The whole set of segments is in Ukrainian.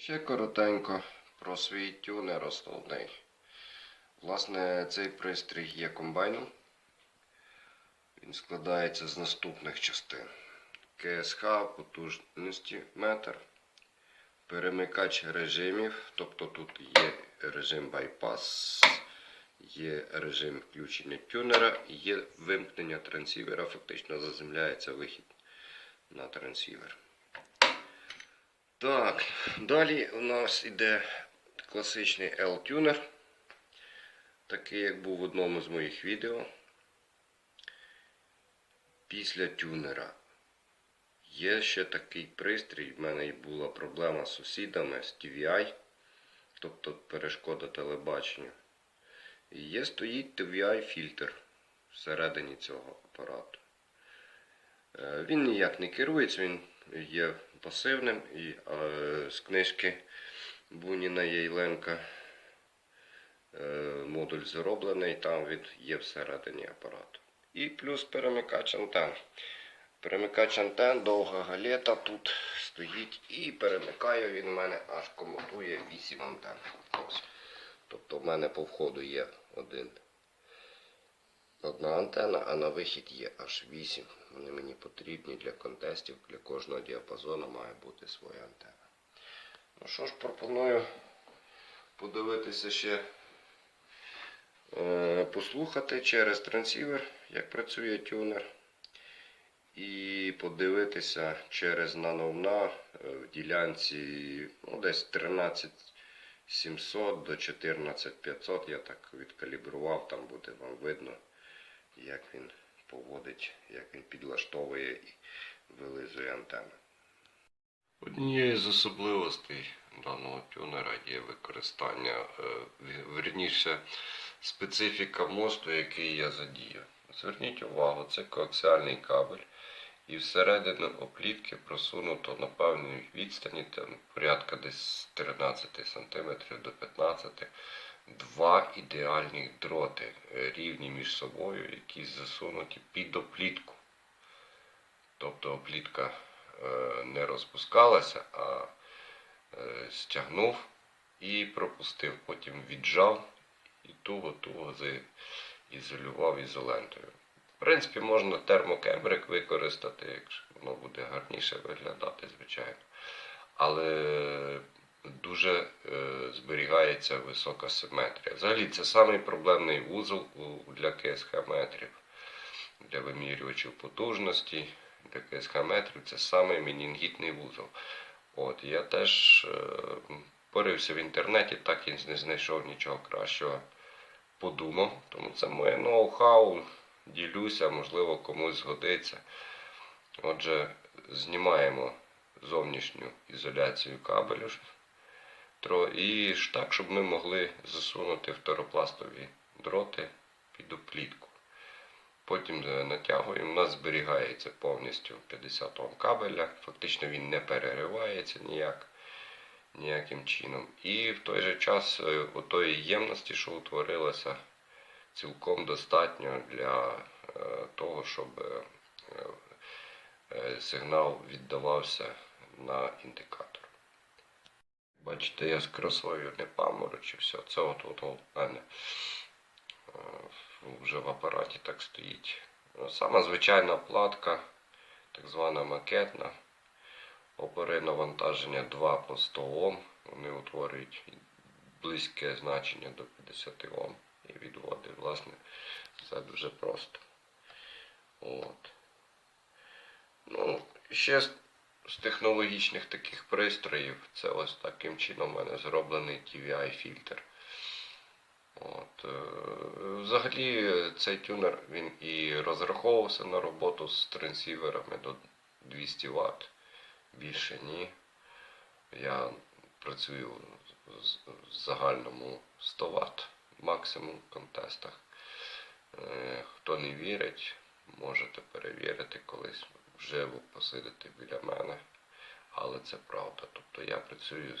Ще коротенько про свій тюнер основний. Власне, цей пристрій є комбайном. Він складається з наступних частин. КСХ потужності метр, перемикач режимів, тобто тут є режим байпас, є режим включення тюнера, є вимкнення трансівера, фактично заземляється вихід на трансівер. Так, далі у нас іде класичний L-тюнер, такий як був в одному з моїх відео. Після тюнера є ще такий пристрій. В мене була проблема з сусідами з TVI, тобто перешкода телебаченню. І є стоїть TVI фільтр всередині цього апарату. Е, Він ніяк не керується, він є пасивним і е, з книжки Буніна Єйленка е, модуль зроблений, там він є всередині апарату. І плюс перемикач антен. Перемикач антен, довга галета тут стоїть і перемикає він в мене аж комутує 8 антен. Ось. Тобто в мене по входу є один одна антена, а на вихід є аж 8. Вони мені потрібні для контестів, для кожного діапазону має бути своя антена. Ну що ж, пропоную подивитися ще, е, послухати через трансівер, як працює тюнер. І подивитися через нановна е, в ділянці ну, десь 13700 до 14500. Я так відкалібрував, там буде вам видно, як він поводить, як він підлаштовує і вилизує антенну. Однією з особливостей даного тюнера є використання, е, вірніше, специфіка мосту, який я задію. Зверніть увагу, це коаксіальний кабель. І всередину оплітки просунуто на певній відстані, там порядка десь 13 см до 15 два ідеальні дроти, е, рівні між собою, які засунуті під оплітку. Тобто оплітка е, не розпускалася, а е, стягнув і пропустив. Потім віджав і туго-туго ізолював ізолентою. В принципі, можна термокембрик використати, якщо воно буде гарніше виглядати, звичайно. Але дуже е, зберігається висока симетрія. Взагалі, це самий проблемний вузол для КСХ-метрів, для вимірювачів потужності, для КСХ-метрів це самий менінгітний вузол. От, я теж е, порився в інтернеті, так і не знайшов нічого кращого. Подумав, тому це моє ноу-хау, ділюся, можливо, комусь згодиться. Отже, знімаємо зовнішню ізоляцію кабелю і так, щоб ми могли засунути второпластові дроти під оплітку. Потім е, натягуємо, у нас зберігається повністю 50 Ом кабеля, фактично він не переривається ніяк, ніяким чином. І в той же час е, отої ємності, що утворилася, цілком достатньо для е, того, щоб е, е, сигнал віддавався на індикатор. Бачите, я з красою не паморочився. Це от от у мене е, вже в апараті так стоїть. Сама звичайна платка, так звана макетна. Опори навантаження 2 по 100 Ом. Вони утворюють близьке значення до 50 Ом і відводи. Власне, все дуже просто. От. Ну, ще з, технологічних таких пристроїв, це ось таким чином у мене зроблений TVI фільтр. От, е, взагалі цей тюнер він і розраховувався на роботу з трансіверами до 200 Вт. Більше ні. Я працюю в загальному 100 Вт максимум в контестах. Е, Хто не вірить, можете перевірити колись вживу посидити біля мене. Але це правда. Тобто я працюю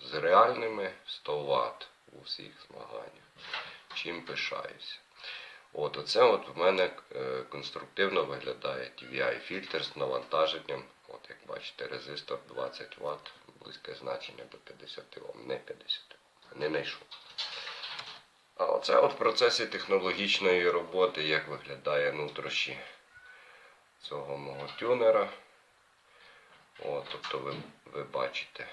з, реальними 100 Вт у всіх змаганнях. Чим пишаюся. От, оце от в мене е, конструктивно виглядає TVI фільтр з навантаженням. От, як бачите, резистор 20 Вт близьке значення до 50 Ом, не 50 Ом. Не знайшов. А оце от в процесі технологічної роботи, як виглядає нутрощі цього мого тюнера. О, тобто ви, ви бачите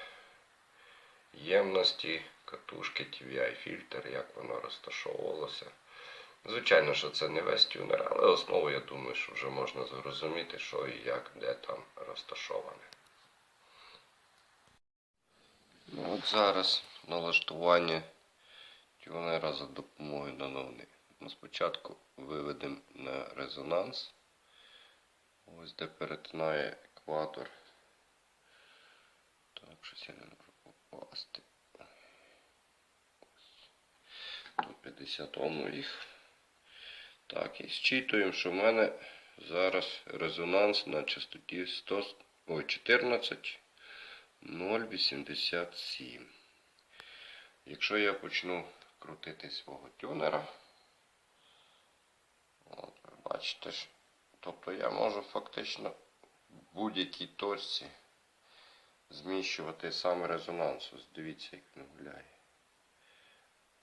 ємності, катушки, TVI фільтр, як воно розташовувалося. Звичайно, що це не весь тюнер, але основу я думаю, що вже можна зрозуміти, що і як, де там розташоване. Ну, от зараз налаштування тюнера за допомогою нановни. Ну, спочатку виведемо на резонанс. Ось де перетинає екватор. Так, щось я не можу попасти. Тут 50 Ом їх. Так, і зчитуємо, що в мене зараз резонанс на частоті 100, ой, 14 0,87. Якщо я почну крутити свого тюнера, от, ви бачите, ж, тобто я можу фактично в будь-якій точці зміщувати саме резонанс. Ось дивіться, як він гуляє.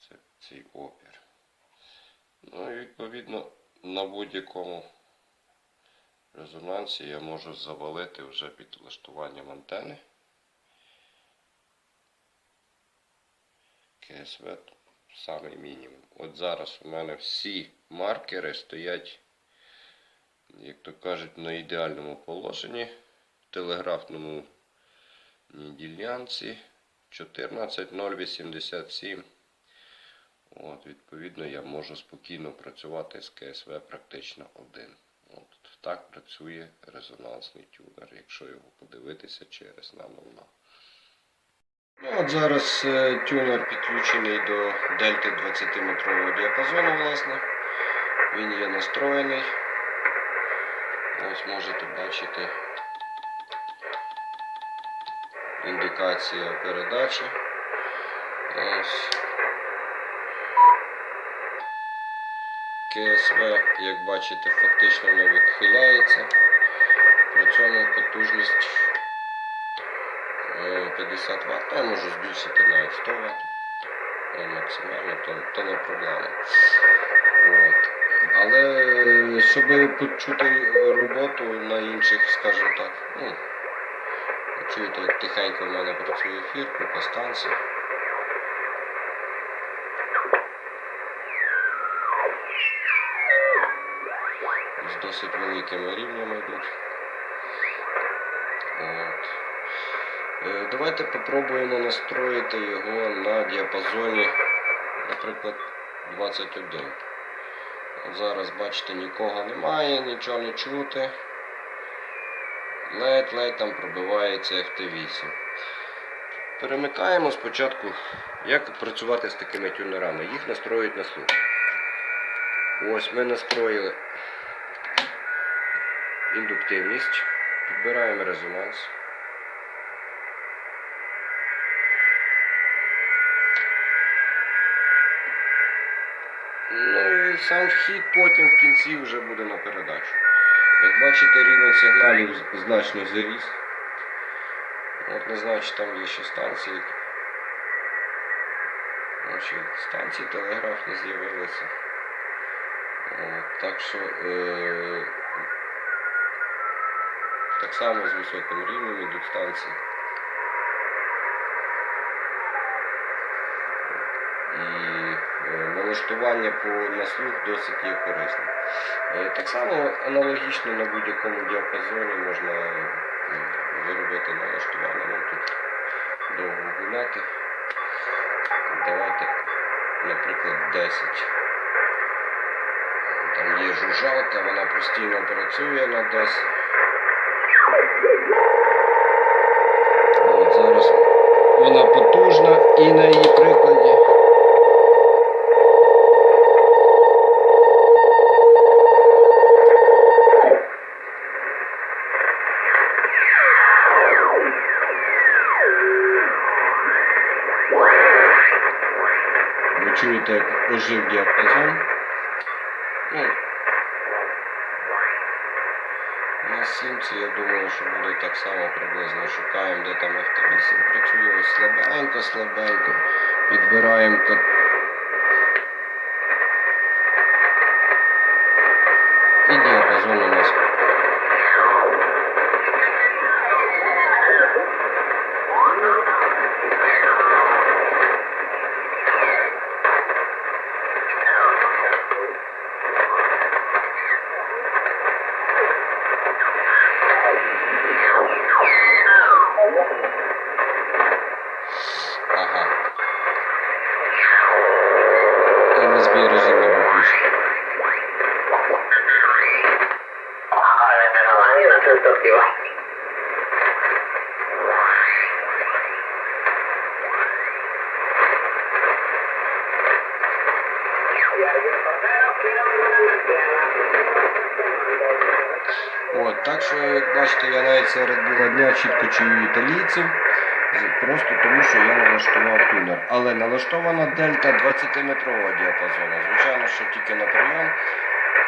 Це цей опір. Ну і відповідно на будь-якому резонансі я можу завалити вже під влаштуванням антени. КСВ самий мінімум. От зараз у мене всі маркери стоять, як то кажуть, на ідеальному положенні, в телеграфному ділянці 14.087. От, відповідно, я можу спокійно працювати з КСВ практично один. От, так працює резонансний тюнер, якщо його подивитися через нановна. Ну, от зараз е, тюнер підключений до дельти 20-метрового діапазону, власне. Він є настроєний. Ось можете бачити індикація передачі. Ось. КСВ, як бачите, фактично не відхиляється. При цьому потужність е, 50 Вт. Я можу збільшити навіть 100 Вт. Е, Максимально, то, то не проблема. От. Але е, щоб почути роботу на інших, скажімо так, ну, чуєте, як тихенько в мене працює ефір, купа станцій. з досить великими рівнями йдуть. От. Е, Давайте попробуємо настроїти його на діапазоні, наприклад, 21. Зараз, бачите, нікого немає, нічого не чути. Ледь-ледь там пробивається FT8. Перемикаємо спочатку, як працювати з такими тюнерами. Їх настроюють на слух. Ось ми настроїли індуктивність, підбираємо резонанс. Ну і сам вхід потім в кінці вже буде на передачу. Як бачите, рівень сигналів значно заріс. От не знаю, чи там є ще станції. Ну, ще станції телеграфні з'явилися. Так що е, так само з високим рівнем йдуть станції. І налаштування по на слух досить є корисним. Е, Так само аналогічно на будь-якому діапазоні можна е, виробити налаштування. Ну, тут довго гуляти. Давайте, наприклад, 10. Там є жужжалка, вона постійно працює на 10. От зараз вона потужна і на її прикладі. Ви чуєте, як ожив діапазон. Ну, на сімці я думаю, що буде так само приблизно. Шукаємо, де там FT8 Ось слабенько, слабенько. Підбираємо кат... І діапазон у нас. Ага. USB режим не виключений. От, так що, як бачите, я навіть серед біла дня чітко чую італійців, просто тому що я налаштував тунер. Але налаштована дельта 20-метрового діапазону. Звичайно, що тільки на прийом.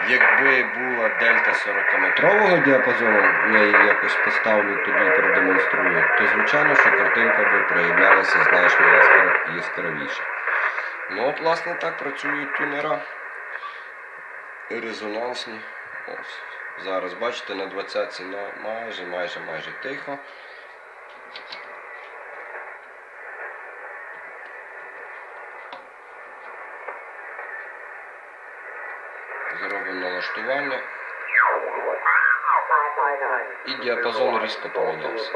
Якби була дельта 40-метрового діапазону, я її якось поставлю тоді і продемонструю, то звичайно, що картинка би проявлялася значно яскра- яскравіше. Ну от, власне, так працюють тунера резонансні. Ось. Зараз бачите на 20 на майже, майже, майже тихо. Зробимо. І діапазон різко помінявся.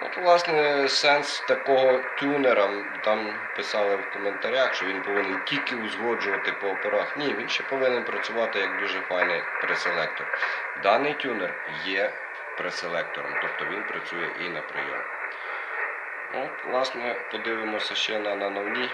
От, власне, сенс такого тюнера, там писали в коментарях, що він повинен тільки узгоджувати по опорах. Ні, він ще повинен працювати як дуже файний преселектор. Даний тюнер є преселектором, тобто він працює і на прийом. От, власне, подивимося ще на нановні